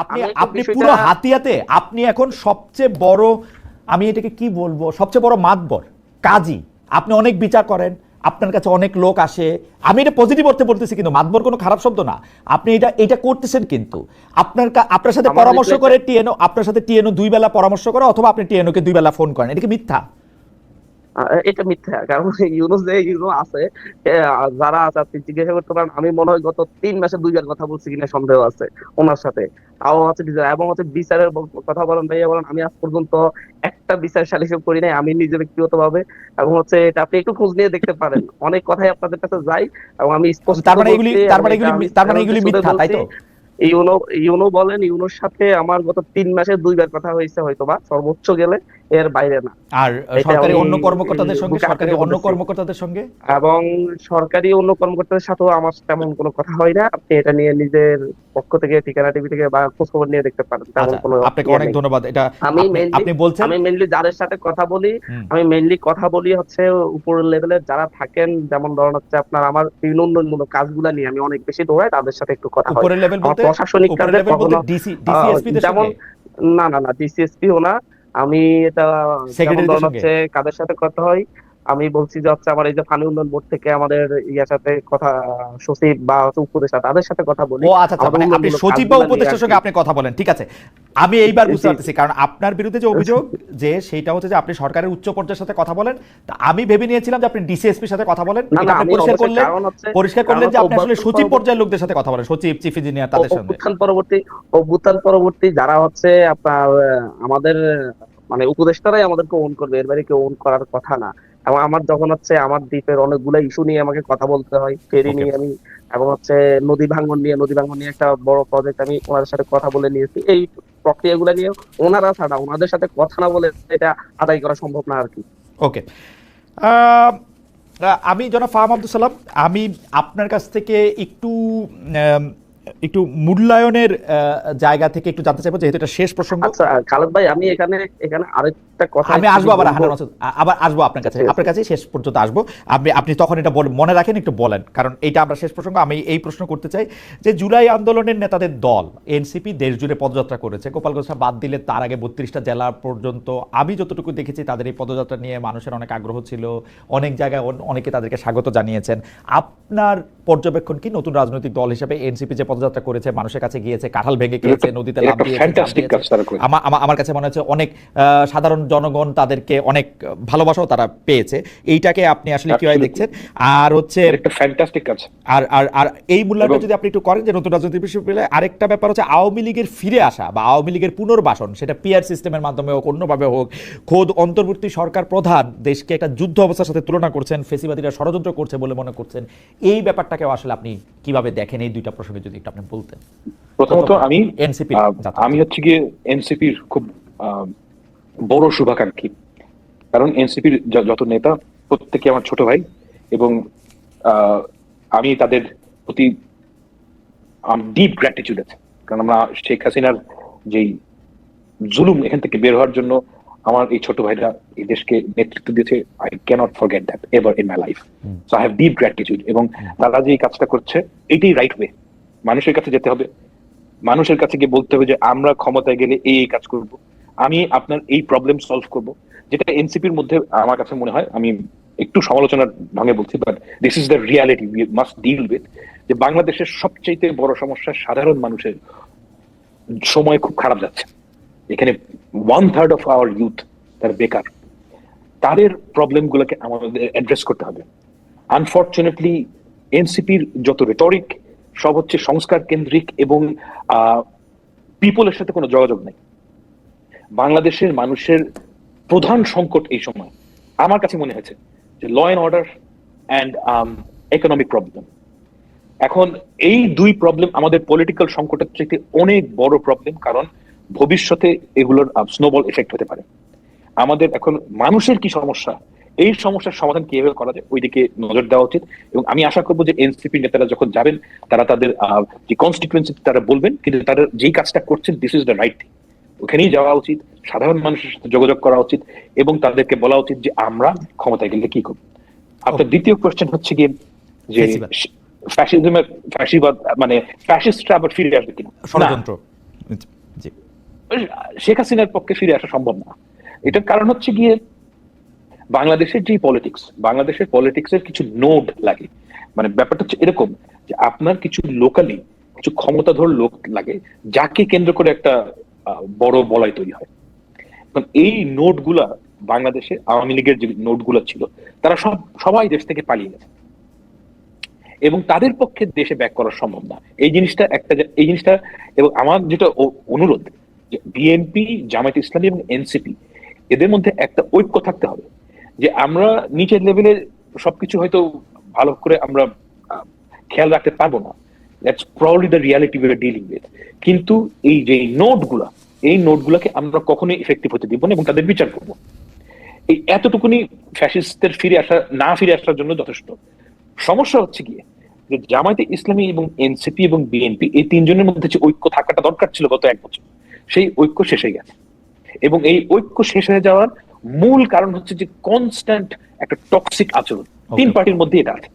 আপনি আপনি পুরো হাতিয়াতে আপনি এখন সবচেয়ে বড় আমি এটাকে কি বলব সবচেয়ে বড় মাতবর কাজী। আপনি অনেক বিচার করেন আপনার কাছে অনেক লোক আসে। আমি এটা পজিটিভ অর্থে বলতেছি কিন্তু মাতবর কোনো খারাপ শব্দ না। আপনি এটা এটা করতেছেন কিন্তু। আপনার আপনার সাথে পরামর্শ করে টিএনও আপনার সাথে টিএনও দুই বেলা পরামর্শ করে অথবা আপনি টিএনও কে দুই বেলা ফোন করেন। এটা কি মিথ্যা? এটা মিথ্যা কারণ ইউনুস যে ইউনো আছে যারা আছে আপনি জিজ্ঞাসা করতে পারেন আমি মনে হয় গত তিন মাসে দুইবার কথা বলছি কিনা সন্দেহ আছে ওনার সাথে। হচ্ছে বিচার এবং হচ্ছে বিচারের কথা বলেন ভাইয়া বলেন আমি আজ পর্যন্ত একটা বিচার সালিশও করি নাই আমি নিজে ব্যক্তিগত ভাবে এবং হচ্ছে এটা আপনি একটু খোঁজ নিয়ে দেখতে পারেন। অনেক কথাই আপনাদের কাছে যাই এবং আমি স্পষ্ট তার মানে এগুলি তার মানে এগুলি তার মানে এগুলি মিথ্যা তাই তো? ইউনো ইউনো বলেন ইউনোর সাথে আমার গত তিন মাসে দুইবার কথা হয়েছে হয়তোবা সর্বোচ্চ গেলে। এর বাইরে না। আর সরকারি অন্য কর্মকর্তাদের সঙ্গে সরকারি অন্য কর্মকর্তাদের সঙ্গে? এবং সরকারি অন্য কর্মকর্তাদের সাথেও আমার তেমন কোনো কথা হয় না। আপনি এটা নিয়ে নিজের পক্ষ থেকে ঠিকানা টিভি থেকে বা খোঁজ খবর নিয়ে দেখতে পারেন। তেমন আচ্ছা কোনো আপনাকে ইয়ে অনেক ধন্যবাদ। এটা আমি আপনি- বলছেন আমি মেনলি যাদের সাথে কথা বলি আমি মেনলি কথা বলি হচ্ছে উপরের লেভেলের যারা থাকেন যেমন ধরুন হচ্ছে আপনার আমার বিভিন্ন উন্নয়নমূলক কাজগুলো নিয়ে আমি অনেক বেশি দৌড়াই তাদের সাথে একটু কথা হয়। উপরের লেভেল বলতে প্রশাসনিক কাজে যেমন না না না ডিসিএসপি ও না। আমি এটা যেমন? হচ্ছে কাদের সাথে কথা হয় আমি বলছি যে হচ্ছে আমার এই যে ফানি উন্নয়ন বোর্ড থেকে আমাদের ইয়ার সাথে কথা সচিব বা উপদেষ্টা তাদের সাথে কথা বলি ও আচ্ছা আচ্ছা মানে আপনি সচিব বা উপদেষ্টার সঙ্গে আপনি কথা বলেন ঠিক আছে আমি এইবার বুঝতে। পারতেছি কারণ আপনার বিরুদ্ধে যে অভিযোগ যে সেইটা হচ্ছে যে আপনি সরকারের উচ্চ পর্যায়ের সাথে কথা বলেন তা আমি ভেবে নিয়েছিলাম যে আপনি ডিসিএসপির সাথে কথা বলেন এটা আপনি পরিষ্কার করলেন পরিষ্কার করলেন যে আপনি আসলে সচিব পর্যায়ের লোকদের সাথে কথা বলেন সচিব চিফ ইঞ্জিনিয়ার তাদের সঙ্গে অভ্যুত্থান পরবর্তী অভ্যুত্থান পরবর্তী যারা হচ্ছে আপনার আমাদের মানে উপদেষ্টারাই আমাদেরকে ওন করবে এর বাইরে কেউ ওন করার কথা না। এবং আমার যখন হচ্ছে আমার দ্বীপের অনেকগুলো ইস্যু নিয়ে আমাকে কথা বলতে হয় ফেরি নিয়ে আমি এবং হচ্ছে নদী ভাঙ্গন নিয়ে নদী ভাঙ্গন নিয়ে একটা বড় প্রজেক্ট আমি ওনাদের সাথে কথা বলে নিয়েছি। এই প্রক্রিয়াগুলো নিয়ে ওনারা ছাড়া ওনাদের সাথে কথা না বলে এটা আদায় করা সম্ভব না আর কি ওকে আমি জনাব ফাহাম আব্দুল সালাম আমি আপনার কাছ থেকে একটু একটু মূল্যায়নের জায়গা থেকে একটু জানতে চাইব, যেহেতু এটা শেষ প্রসঙ্গ। আচ্ছা খালেদ ভাই, আমি এখানে এখানে আরেকটা কথা আমি আসব আবার আবার আসব আপনার কাছে। আপনার কাছে শেষ পর্যন্ত আসব। আপনি আপনি তখন এটা মনে রাখেন একটু বলেন। কারণ এইটা আমরা শেষ প্রসঙ্গ। আমি এই প্রশ্ন করতে চাই যে জুলাই আন্দোলনের নেতাদের দল এনসিপি দেশ জুড়ে পদযাত্রা করেছে। বাদ দিলে তার আগে বত্রিশটা জেলা পর্যন্ত আমি যতটুকু দেখেছি তাদের এই পদযাত্রা নিয়ে মানুষের অনেক আগ্রহ ছিল। অনেক জায়গায় অনেকে তাদেরকে স্বাগত জানিয়েছেন। আপনার পর্যবেক্ষণ কি নতুন রাজনৈতিক দল হিসেবে এনসিপি যে পদযাত্রা করেছে মানুষের কাছে গিয়েছে কাঁঠাল ভেঙে খেয়েছে নদীতে দিয়েছে, আমার কাছে মনে হচ্ছে অনেক আহ, সাধারণ জনগণ তাদেরকে অনেক ভালোবাসাও তারা পেয়েছে। এইটাকে আপনি আসলে কীভাবে. দেখছেন? আর হচ্ছে একটা ফ্যান্টাস্টিক কাজ আর আর আর এই মূল্যায়নটা যদি আপনি একটু করেন যে নতুন রাজনৈতিক বিশ্ববিদ্যালয়ে আরেকটা ব্যাপার হচ্ছে আওয়ামী লীগের ফিরে আসা বা আওয়ামী লীগের পুনর্বাসন সেটা পিআর সিস্টেমের মাধ্যমে হোক অন্যভাবে হোক খোদ অন্তর্বর্তী সরকার প্রধান দেশকে একটা যুদ্ধ অবস্থার সাথে তুলনা করছেন ফেসিবাদীরা ষড়যন্ত্র করছে বলে মনে করছেন এই ব্যাপারটাকেও আসলে আপনি কীভাবে দেখেন? এই দুইটা প্রসঙ্গে যদি একটু আপনি বলতেন। প্রথমত আমি এনসিপি আমি হচ্ছে গিয়ে এনসিপির খুব বড় শুভাকাঙ্ক্ষী। কারণ এনসিপির যত নেতা প্রত্যেকে আমার ছোট ভাই এবং আমি তাদের প্রতি ডিপ গ্র্যাটিটিউড আছে। কারণ আমরা শেখ হাসিনার যেই জুলুম এখান থেকে বের হওয়ার জন্য আমার এই ছোট ভাইরা এই দেশকে নেতৃত্ব দিয়েছে I cannot forget that ever in my life so I have deep gratitude এবং তারা যে এই কাজটা করছে এটাই রাইট ওয়ে মানুষের কাছে যেতে হবে। মানুষের কাছে গিয়ে বলতে হবে যে আমরা ক্ষমতায় গেলে এই এই কাজ করব। আমি আপনার এই প্রবলেম সলভ করব। যেটা এনসিপির মধ্যে আমার কাছে মনে হয়, আমি একটু সমালোচনার ঢঙে বলছি but this is the reality we must deal with যে বাংলাদেশের সবচেয়ে বড় সমস্যা সাধারণ মানুষের সময় খুব খারাপ যাচ্ছে। এখানে one third of our youth তার বেকার। তাদের প্রবলেম গুলোকে আমাদের অ্যাড্রেস করতে হবে। আনফর্চুনেটলি এনসিপির যত রেটরিক সব হচ্ছে সংস্কার কেন্দ্রিক এবং পিপলের সাথে কোনো যোগাযোগ নেই। বাংলাদেশের মানুষের প্রধান সংকট এই সময়। আমার কাছে মনে হয়েছে যে law and order and economic problem এখন এই দুই প্রবলেম আমাদের পলিটিক্যাল সংকটের চাইতে অনেক বড় প্রবলেম কারণ ভবিষ্যতে এগুলোর স্নোবল এফেক্ট হতে পারে। আমাদের এখন মানুষের কি সমস্যা? এই সমস্যার সমাধান কীভাবে করা যায়? ওইদিকে নজর দেওয়া উচিত। এবং আমি আশা করব যে এনসিপি নেতারা যখন যাবেন, তারা তাদের যে কনস্টিটুয়েন্সি তারা বলবেন, কিন্তু তারা যেই কাজটা করছেন this is the right thing ওখানেই যাওয়া উচিত সাধারণ মানুষের সাথে যোগাযোগ করা উচিত এবং তাদেরকে বলা উচিত যে আমরা ক্ষমতায় গেলে কি করব। আপনার দ্বিতীয় কোয়েশ্চেন হচ্ছে গিয়ে যে ফ্যাসিবাদ। ফ্যাসিজমের ফ্যাসিবাদ মানে ফ্যাসিস্টরা আবার ফিরে আসবে কিনা? ষড়যন্ত্র। শেখ হাসিনার পক্ষে ফিরে আসা সম্ভব না। এটার কারণ হচ্ছে গিয়ে বাংলাদেশের যে পলিটিক্স বাংলাদেশের পলিটিক্সের কিছু নোড লাগে। মানে ব্যাপারটা হচ্ছে এরকম যে আপনার কিছু লোকালি কিছু ক্ষমতাধর লোক লাগে যাকে কেন্দ্র করে একটা বড় বলয় তৈরি হয়। এই নোটগুলা বাংলাদেশে আওয়ামী লীগের যে নোটগুলো ছিল, তারা সব, সবাই দেশ থেকে পালিয়ে গেছে। এবং তাদের পক্ষে দেশে ব্যাক করা সম্ভব না। এই জিনিসটা একটা এই জিনিসটা এবং আমার যেটা অনুরোধ বিএনপি জামায়াত ইসলামী এবং এনসিপি এদের মধ্যে একটা ঐক্য থাকতে হবে যে আমরা নিচের লেভেলে সবকিছু হয়তো ভালো করে আমরা খেয়াল রাখতে পারব না। That's probably the reality we are dealing with কিন্তু এই যে নোটগুলা এই নোটগুলোকে আমরা কখনোই ইফেক্টিভ হতে দিব না এবং তাদের বিচার করব। এই এতটুকুনি ফ্যাসিস্টদের ফিরে আসা না ফিরে আসার জন্য যথেষ্ট। সমস্যা হচ্ছে গিয়ে যে জামায়াতে ইসলামী এবং এনসিপি এবং বিএনপি এই তিনজনের মধ্যে যে ঐক্য থাকাটা দরকার ছিল গত এক বছর সেই ঐক্য শেষ হয়ে গেছে। এবং এই ঐক্য শেষ হয়ে যাওয়ার মূল কারণ হচ্ছে যে কনস্ট্যান্ট একটা টক্সিক আচরণ। তিন পার্টির মধ্যে এটা আছে।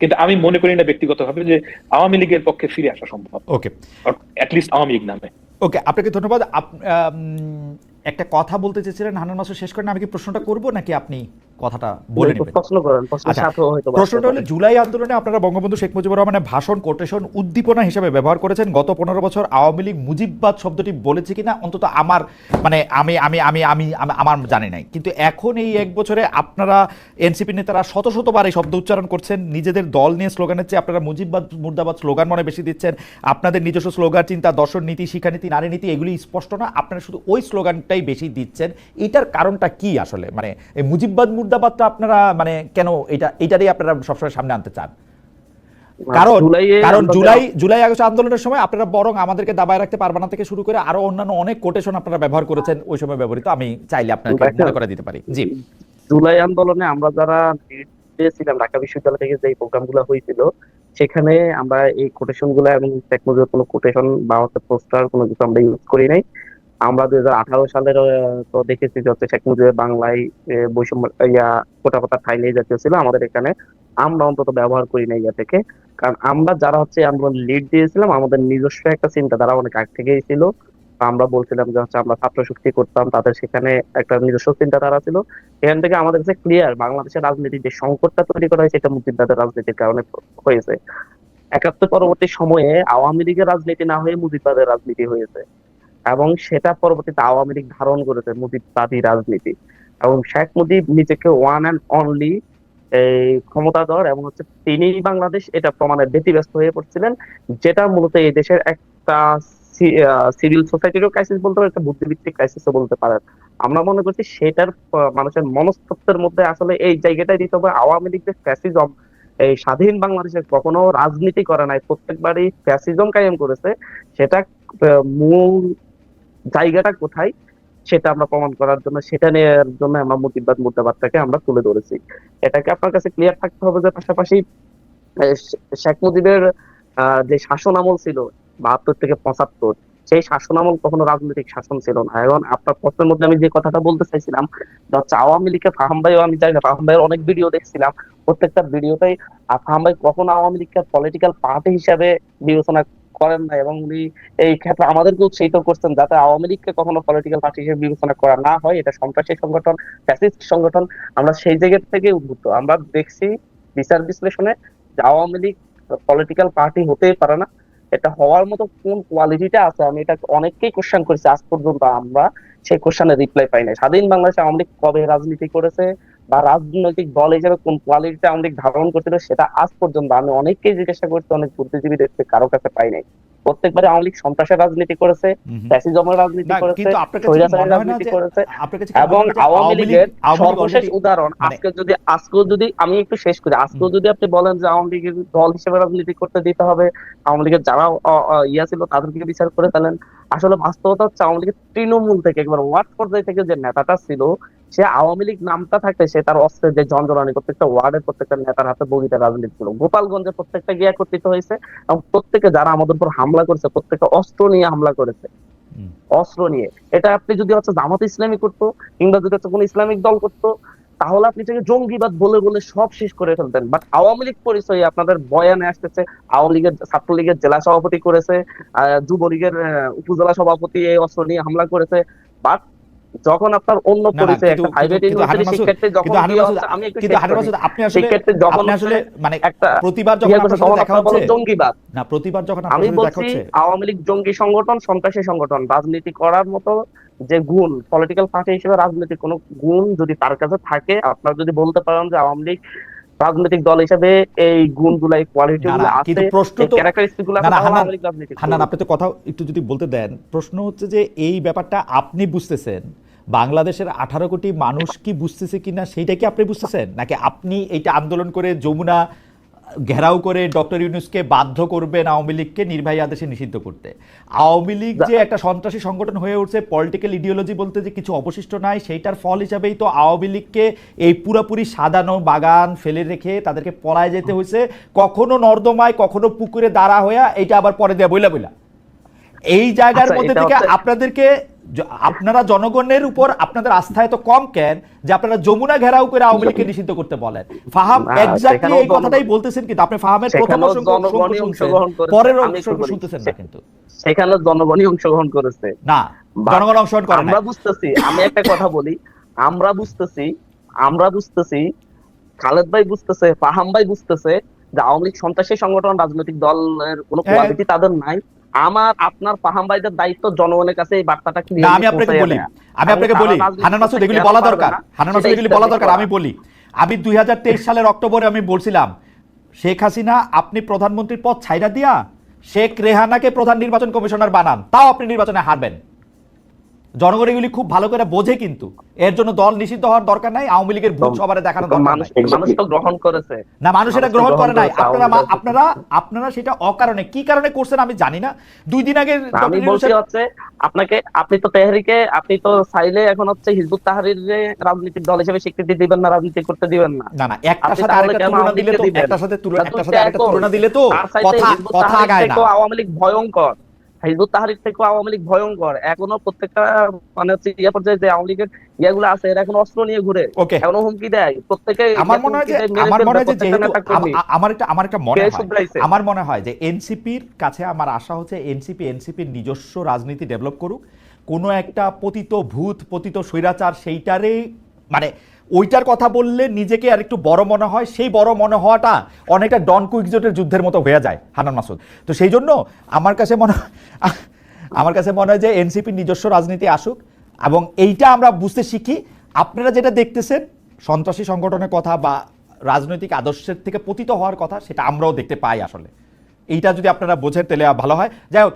কিন্তু আমি মনে করি না ব্যক্তিগতভাবে যে আওয়ামী লীগের পক্ষে ফিরে আসা সম্ভব। ওকে অ্যাটলিস্ট আওয়ামী লীগ নামে। ওকে আপনাকে ধন্যবাদ। একটা কথা বলতে চেয়েছিলেন হানান মাসুদ শেষ করেন আমি কি প্রশ্নটা করব নাকি আপনি? কথাটা বলে নেবেন। আচ্ছা, প্রশ্নটা হলো জুলাই আন্দোলনে আপনারা বঙ্গবন্ধু শেখ মুজিবুর রহমানের ভাষণ কোটেশন উদ্দীপনা হিসেবে ব্যবহার করেছেন। গত পনেরো বছর আওয়ামী লীগ মুজিববাদ শব্দটি বলেছে কিনা অন্তত আমার মানে আমি আমি আমি আমি আমি- আমার জানি নাই। কিন্তু এখন এই এক বছরে আপনারা এনসিপি নেতারা শত শতবার এই শব্দ উচ্চারণ করছেন। নিজেদের দল নিয়ে স্লোগানের চেয়ে আপনারা মুজিববাদ মুর্দাবাদ স্লোগান মনে বেশি দিচ্ছেন। আপনাদের নিজস্ব স্লোগান চিন্তা দর্শন নীতি শিক্ষানীতি নারী নীতি এগুলি স্পষ্ট না। আপনারা শুধু ওই স্লোগানটাই বেশি দিচ্ছেন। এটার কারণটা কি আসলে? মানে এই মুজিববাদ মুর্দাবাদটা আপনারা মানে কেন এটা এটারই আপনারা সবসময় সামনে আনতে চান? কারণ কারণ জুলাই জুলাই আগস্ট আন্দোলনের সময় আপনারা বরং আমাদেরকে দাবায় রাখতে পারবে না থেকে শুরু করে আরও অন্যান্য অনেক কোটেশন আপনারা ব্যবহার করেছেন ওই সময় ব্যবহৃত। আমি চাইলে আপনাকে। মনে করে দিতে পারি। জি। জুলাই আন্দোলনে আমরা যারা দিয়েছিলাম ঢাকা বিশ্ববিদ্যালয় থেকে যে প্রোগ্রামগুলো হয়েছিল সেখানে আমরা এই কোটেশনগুলো এবং মুজিবের কোনো কোটেশন বা পোস্টার কোনো কিছু আমরা ইউজ করি নাই। আমরা দুই হাজার আঠারো সালের তো দেখেছি যে শেখ মুজিবের বাংলায় বৈষম্য, ইয়া কোটা ঠাই নিয়ে জাতীয় ছিল আমাদের এখানে। আমরা অন্তত ব্যবহার করি না ইয়া থেকে। কারণ আমরা যারা হচ্ছে আন্দোলন লিড দিয়েছিলাম, আমাদের নিজস্ব একটা চিন্তাধারা অনেক আগ থেকেই ছিল। আমরা বলছিলাম যে হচ্ছে আমরা ছাত্র শক্তি করতাম, তাদের সেখানে একটা নিজস্ব চিন্তাধারা ছিল। এখান থেকে আমাদের কাছে ক্লিয়ার বাংলাদেশের রাজনীতির যে সংকটটা তৈরি করা হয়েছে এটা মুক্তিবাদের রাজনীতির কারণে হয়েছে। একাত্তর পরবর্তী সময়ে আওয়ামী লীগের রাজনীতি না হয়ে মুজিববাদের রাজনীতি হয়েছে। এবং সেটা পরবর্তীতে আওয়ামী লীগ ধারণ করেছে মুজিববাদী রাজনীতি। এবং শেখ মুজিব নিজেকে ওয়ান অ্যান্ড অনলি এই ক্ষমতাধর এবং হচ্ছে তিনি বাংলাদেশ এটা প্রমাণের ব্যতিব্যস্ত হয়ে পড়ছিলেন, যেটা মূলত এই দেশের একটা সিভিল সোসাইটিরও ক্রাইসিস বলতে পারেন একটা বুদ্ধিভিত্তিক ক্রাইসিসও বলতে পারেন আমরা মনে করছি সেটার মানুষের মনস্তত্ত্বের মধ্যে আসলে এই জায়গাটাই দিতে হবে। আওয়ামী লীগ যে ফ্যাসিজম এই স্বাধীন বাংলাদেশে কখনো রাজনীতি করে নাই, প্রত্যেকবারই ফ্যাসিজম কায়েম করেছে। সেটা মূল জায়গাটা কোথায় সেটা আমরা প্রমাণ করার জন্য, সেটা নেওয়ার জন্য আমরা মুজিববাদ মুর্দাবাদটাকে আমরা তুলে ধরেছি। এটাকে আপনার কাছে ক্লিয়ার থাকতে হবে যে পাশাপাশি শেখ মুজিবের যে শাসন আমল ছিল, বাহাত্তর থেকে পঁচাত্তর, সেই শাসন আমল কখনো রাজনৈতিক শাসন ছিল না। এখন আপনার প্রশ্নের মধ্যে আমি যে কথাটা বলতে চাইছিলাম হচ্ছে আওয়ামী লীগকে ফাহাম ভাইও আমি জানি ফাহাম ভাইয়ের অনেক ভিডিও দেখছিলাম, প্রত্যেকটা ভিডিওতেই আর ফাহাম ভাই কখনো আওয়ামী লীগকে পলিটিক্যাল পার্টি হিসাবে বিবেচনা করেন না এবং উনি এই ক্ষেত্রে আমাদেরকে উৎসাহিত করছেন যাতে আওয়ামী লীগকে কখনো পলিটিক্যাল পার্টি হিসেবে বিবেচনা করা না হয়। এটা সন্ত্রাসী সংগঠন ফ্যাসিস্ট সংগঠন। আমরা সেই জায়গা থেকে উদ্ভূত আমরা দেখছি বিচার বিশ্লেষণে যে আওয়ামী লীগ পলিটিক্যাল পার্টি হতেই পারে না। এটা হওয়ার মতো কোন কোয়ালিটিটা আছে? আমি এটা অনেককেই কোশ্চেন করেছি। আজ পর্যন্ত আমরা সেই কোশ্চেনের রিপ্লাই পাই নাই। স্বাধীন বাংলাদেশে আওয়ামী লীগ কবে রাজনীতি করেছে? বা রাজনৈতিক দল হিসেবে কোন কোয়ালিটিটা লীগ ধারণ করছিল সেটা আজ পর্যন্ত আমি অনেককেই জিজ্ঞাসা করছি অনেক বুদ্ধিজীবীদের থেকে কারও কাছে পাই নাই। প্রত্যেকবারে আওয়ামী লীগ সন্ত্রাসের রাজনীতি করেছে। ফ্যাসিজমের রাজনীতি করেছে স্বৈরাচারের রাজনীতি করেছে। এবং আওয়ামী লীগের সর্বশেষ উদাহরণ মানে- আজকে যদি আজকেও যদি আমি একটু শেষ করি আজকেও যদি আপনি বলেন যে আওয়ামী লীগের দল হিসেবে রাজনীতি করতে দিতে হবে আওয়ামী লীগের যারা ইয়া ছিল তাদেরকে বিচার করে ফেলেন আসলে বাস্তবতা হচ্ছে আওয়ামী লীগের তৃণমূল থেকে একবার ওয়ার্ড পর্যায়ে থেকে যে নেতাটা ছিল সে আওয়ামী লীগ নামটা থাকতে সে তার অস্ত্রের যে জঞ্জরানি প্রত্যেকটা ওয়ার্ডের প্রত্যেকটা নেতার হাতে বগিতে রাজনীতি ছিল গোপালগঞ্জে প্রত্যেকটা গিয়ে একত্রিত হয়েছে এবং প্রত্যেকে যারা আমাদের উপর হামলা করেছে প্রত্যেকটা অস্ত্র নিয়ে হামলা করেছে। অস্ত্র নিয়ে। এটা আপনি যদি হচ্ছে জামাত ইসলামী করতো কিংবা যদি হচ্ছে কোনো ইসলামিক দল করতো তাহলে আপনি এটাকে জঙ্গিবাদ বলে বলে সব শেষ করে ফেলতেন। বাট আওয়ামী লীগ পরিচয় আপনাদের বয়ানে আসতেছে আওয়ামী লীগের ছাত্রলীগের জেলা সভাপতি করেছে আহ, যুবলীগের উপজেলা সভাপতি এই অস্ত্র নিয়ে হামলা করেছে। বাট যখন আপনার অন্য পরিচয় একটা প্রাইভেট ইউনিভার্সিটি শিক্ষার্থী যখন আমি একটু কিন্তু মাসুদ আপনি আসলে শিক্ষার্থী যখন আসলে মানে একটা প্রতিবার যখন আপনার সাথে দেখা হচ্ছে জঙ্গিবাদ না প্রতিবার যখন আমি বলছি আওয়ামী লীগ জঙ্গি সংগঠন সন্ত্রাসী সংগঠন রাজনীতি করার মতো যে গুণ পলিটিক্যাল পার্টি হিসেবে রাজনৈতিক কোনো গুণ যদি তার কাছে থাকে আপনারা যদি বলতে পারেন যে আওয়ামী লীগ রাজনৈতিক দল হিসেবে এই গুণগুলো এই কোয়ালিটি গুলো আছে কিন্তু প্রশ্ন তো-। আপনি তো কথা একটু যদি বলতে দেন প্রশ্ন হচ্ছে যে এই ব্যাপারটা আপনি বুঝতেছেন বাংলাদেশের আঠারো কোটি মানুষ কি বুঝতেছে কিনা সেইটা কি আপনি বুঝতেছেন? নাকি আপনি এইটা আন্দোলন করে যমুনা ঘেরাও করে ডক্টর ইউনুসকে বাধ্য করবেন আওয়ামী লীগকে নির্বাহী আদেশে নিষিদ্ধ করতে? আওয়ামী লীগ যে একটা সন্ত্রাসী সংগঠন হয়ে উঠছে পলিটিক্যাল ইডিওলজি বলতে যে কিছু অবশিষ্ট নাই সেইটার ফল হিসাবেই তো আওয়ামী লীগকে এই পুরাপুরি সাজানো বাগান ফেলে রেখে তাদেরকে পলায় যেতে হয়েছে। কখনো নর্দমায় কখনো পুকুরে দাঁড়া হইয়া এইটা আবার পরে দেয়া বইলা বইলা। এই জায়গার আচ্ছা, মধ্যে থেকে আপনাদেরকে আপনারা জনগণের উপর আপনাদের আস্থা এত কম কেন যে আপনারা যমুনা ঘেরাও করে আওয়ামী লীগকে নিষিদ্ধ করতে বলেন? ফাহাম এক্স্যাক্টলি এই কথাটাই বলতেছেন কিন্তু আপনি ফাহামের প্রথম। পরের অংশ শুনতেছেন না কিন্তু। সেখানে জনগণই অংশগ্রহণ করেছে। না জনগণ অংশগ্রহণ করে আমরা বুঝতেছি আমি একটা কথা বলি আমরা বুঝতেছি আমরা বুঝতেছি খালেদ ভাই বুঝতেছে ফাহাম ভাই বুঝতেছে যে আওয়ামী লীগ সন্ত্রাসী সংগঠন রাজনৈতিক দলের কোনো হ্যাঁ। কোয়ালিটি তাদের নাই। আমার আপনার ফাহাম ভাইদের দায়িত্ব জনগণের কাছে এই বার্তাটা কি আমি আপনাকে বলি। আমি আপনাকে বলি হানান মাসুদ এগুলি বলা দরকার। হানান মাসুদ এগুলি বলা দরকার আমি বলি। আমি দুই হাজার তেইশ সালের অক্টোবরে আমি বলছিলাম শেখ হাসিনা আপনি প্রধানমন্ত্রীর পদ ছাইরা দিয়া শেখ রেহানাকে প্রধান নির্বাচন কমিশনার বানান তাও আপনি নির্বাচনে হারবেন। জনগণ এগুলি খুব ভালো করে বোঝে কিন্তু। এর জন্য দল নিষিদ্ধ হওয়ার দরকার নাই আওয়ামী লীগের ভোট সবারে দেখানো দরকার মানুষ নাই। মানুষ তো গ্রহণ করেছে। না মানুষ এটা গ্রহণ করে নাই। আপনারা আপনারা আপনারা সেটা অকারণে কি কারণে করছেন আমি জানি না। দুই দিন আগে আমি বলছি হচ্ছে আপনাকে আপনি তো তেহরিকে আপনি তো চাইলে এখন হচ্ছে হিজবুত তাহরির রাজনৈতিক দল হিসেবে স্বীকৃতি দিবেন না রাজনীতি করতে দিবেন না। না না একটার সাথে আরেকটা তুলনা দিলে তো একটার সাথে তুলনা একটার সাথে আরেকটা তুলনা দিলে তো কথা কথা আগায় না। আওয়ামী লীগ ভয়ঙ্কর। হিজবুত তাহরির থেকেও আওয়ামী লীগ ভয়ঙ্কর। এখনও প্রত্যেকটা মানে হচ্ছে ইয়ে পর্যায়ে যে আওয়ামী লীগের ইয়েগুলো আছে এরা এখন অস্ত্র নিয়ে ঘুরে। এখনও হুমকি দেয়। প্রত্যেকে আমার মনে হয় যে আমার মনে হয় যে আমার একটা আমার একটা মনে হয়। আমার মনে হয় যে এনসিপির কাছে আমার আশা হচ্ছে এনসিপি এনসিপির নিজস্ব রাজনীতি ডেভেলপ করুক। কোনো একটা পতিত ভূত পতিত স্বৈরাচার সেইটারে মানে ওইটার কথা বললে নিজেকে আর একটু বড় মনে হয়, সেই বড় মনে হওয়াটা অনেকটা ডন কুইকজোটের যুদ্ধের মতো হয়ে যায়, হানান মাসুদ। তো সেই জন্য আমার কাছে মনে আমার কাছে মনে হয় যে এনসিপির নিজস্ব রাজনীতি আসুক এবং এইটা আমরা বুঝতে শিখি। আপনারা যেটা দেখতেছেন, সন্ত্রাসী সংগঠনের কথা বা রাজনৈতিক আদর্শের থেকে পতিত হওয়ার কথা, সেটা আমরাও দেখতে পাই আসলে। এইটা যদি আপনারা বোঝেন, তাহলে ভালো হয়। যাই হোক